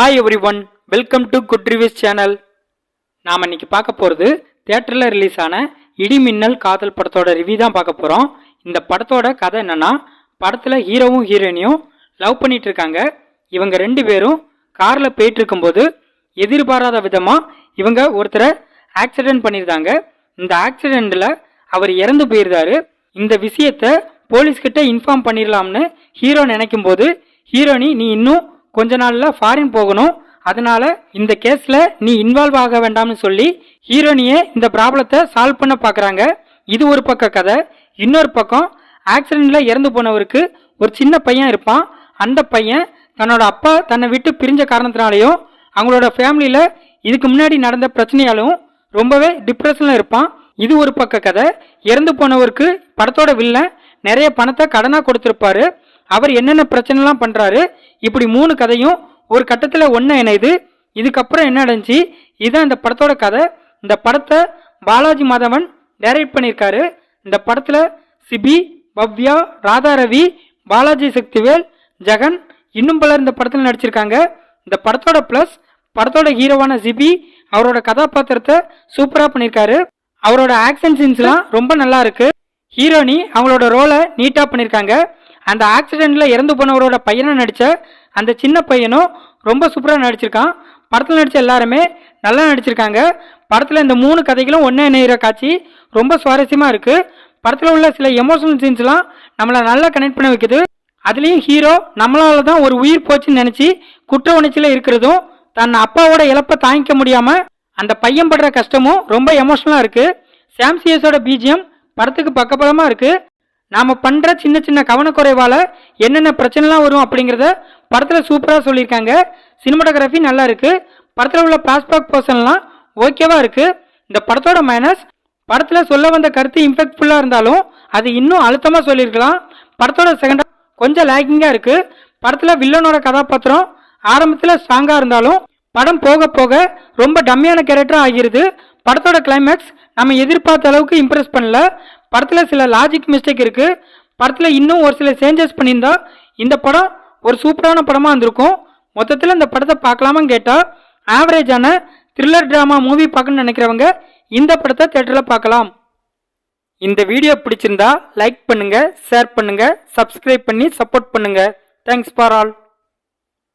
Hi everyone welcome to good reviews channel நாம் இன்னைக்கு பார்க்க போகிறது தேட்டரில் ரிலீஸ் ஆன இடி மின்னல் காதல் படத்தோட ரிவ்யூ தான் பார்க்க போகிறோம் இந்த படத்தோட கதை என்னென்னா படத்தில் ஹீரோவும் ஹீரோயினியும் லவ் பண்ணிட்டு இருக்காங்க. இவங்க ரெண்டு பேரும் காரில் போயிட்டு இருக்கும்போது எதிர்பாராத விதமாக இவங்க ஒருத்தரை ஆக்சிடென்ட் பண்ணியிருந்தாங்க. இந்த ஆக்சிடெண்ட்டில் அவர் இறந்து போயிருந்தாரு. இந்த விஷயத்த போலீஸ்கிட்ட இன்ஃபார்ம் பண்ணிடலாம்னு ஹீரோ நினைக்கும் போது ஹீரோனி நீ இன்னும் கொஞ்ச நாள்ல ஃபாரின் போகணும். அதனால இந்த கேஸ்ல நீ இன்வால்வ் ஆக வேண்டாம்னு சொல்லி ஹீரோனியே இந்த ப்ராப்ளத்தை சால்வ் பண்ண பார்க்குறாங்க இது ஒரு பக்க கதை. இன்னொரு பக்கம் ஆக்சிடென்ட்ல இறந்து போனவருக்கு ஒரு சின்ன பையன் இருப்பான். அந்த பையன் தன்னோட அப்பா தன்னை விட்டு பிரிஞ்ச காரணத்தினாலையும் அவங்களோட ஃபேமிலியில இதுக்கு முன்னாடி நடந்த பிரச்சனையாலும் ரொம்பவே டிப்ரெஷன்ல இருப்பான். இது ஒரு பக்க கதை. இறந்து போனவருக்கு படத்தோட வில்ல நிறைய பணத்தை கடனா கொடுத்திருப்பாரு. அவர் என்னென்ன பிரச்சனைலாம் பண்றாரு இப்படி மூணு கதையும் ஒரு கட்டத்தில் ஒன்று இணையுது இதுக்கப்புறம் என்ன நடந்துச்சு? இதுதான் இந்த படத்தோட கதை. இந்த படத்தை பாலாஜி மாதவன் டைரக்ட் பண்ணியிருக்காரு. இந்த படத்தில் சிபி பவ்யா ராதா ரவி பாலாஜி சக்திவேல் ஜெகன் இன்னும் பலர் இந்த படத்தில் நடிச்சிருக்காங்க. இந்த படத்தோட ப்ளஸ் படத்தோட ஹீரோவான சிபி அவரோட கதாபாத்திரத்தை சூப்பராக பண்ணியிருக்காரு. அவரோட ஆக்ஷன் சீன்ஸ்லாம் ரொம்ப நல்லா இருக்கு. ஹீரோனி அவங்களோட ரோலை நீட்டாக பண்ணியிருக்காங்க. அந்த ஆக்சிடெண்ட்டில் இறந்து போனவரோட பையனை நடித்த அந்த சின்ன பையனும் ரொம்ப சூப்பராக நடிச்சிருக்கான். படத்தில் நடித்த எல்லாருமே நல்லா நடிச்சிருக்காங்க. படத்தில் இந்த மூணு கதைகளும் ஒன்றே இணைகிற காட்சி ரொம்ப சுவாரஸ்யமாக இருக்குது படத்தில் உள்ள சில எமோஷனல் சீன்ஸ்லாம் நம்மளை நல்லா கனெக்ட் பண்ண வைக்குது. அதுலேயும் ஹீரோ நம்மளால தான் ஒரு உயிர் போச்சுன்னு நினச்சி குற்ற உணர்ச்சியில் இருக்கிறதும் தன் அப்பாவோட இழப்பை தாங்கிக்க முடியாமல் அந்த பையன் படுற கஷ்டமும் ரொம்ப எமோஷனலாக இருக்குது சாம்சியஸோட பிஜிஎம் படத்துக்கு பக்கபலமாக இருக்குது நாம் பண்ணுற சின்ன சின்ன கவனக்குறைவால் என்னென்ன பிரச்சனைலாம் வரும் அப்படிங்கிறத படத்தில் சூப்பராக சொல்லியிருக்காங்க. சினிமாட்டோகிராஃபி நல்லா இருக்குது படத்தில் உள்ள பிளாஸ்பாக் போர்ஷன்லாம் ஓகேவாக இருக்குது இந்த படத்தோட மைனஸ் படத்தில் சொல்ல வந்த கருத்து இம்பாக்ட்ஃபுல்லாக இருந்தாலும் அது இன்னும் அழுத்தமாக சொல்லியிருக்கலாம். படத்தோட செகண்ட் கொஞ்சம் லேக்கிங்காக இருக்குது படத்தில் வில்லனோட கதாபாத்திரம் ஆரம்பத்தில் ஸ்ட்ராங்காக இருந்தாலும் படம் போக போக ரொம்ப டம்மியான கேரக்டர் ஆகிருது. படத்தோட கிளைமேக்ஸ் நம்ம எதிர்பார்த்த அளவுக்கு இம்ப்ரெஸ் பண்ணல. படத்தில் சில லாஜிக் மிஸ்டேக் இருக்குது படத்தில் இன்னும் ஒரு சில சேஞ்சஸ் பண்ணியிருந்தா இந்த படம் ஒரு சூப்பரான படமாக இருந்திருக்கும். மொத்தத்தில் இந்த படத்தை பார்க்கலாமான்னு கேட்டால் ஆவரேஜான த்ரில்லர் ட்ராமா மூவி பார்க்கணும்னு நினைக்கிறவங்க இந்த படத்தை தேட்டரில் பார்க்கலாம். இந்த வீடியோ பிடிச்சிருந்தா லைக் பண்ணுங்கள் ஷேர் பண்ணுங்கள் சப்ஸ்கிரைப் பண்ணி சப்போர்ட் பண்ணுங்கள் தேங்க்ஸ் ஃபார் ஆல்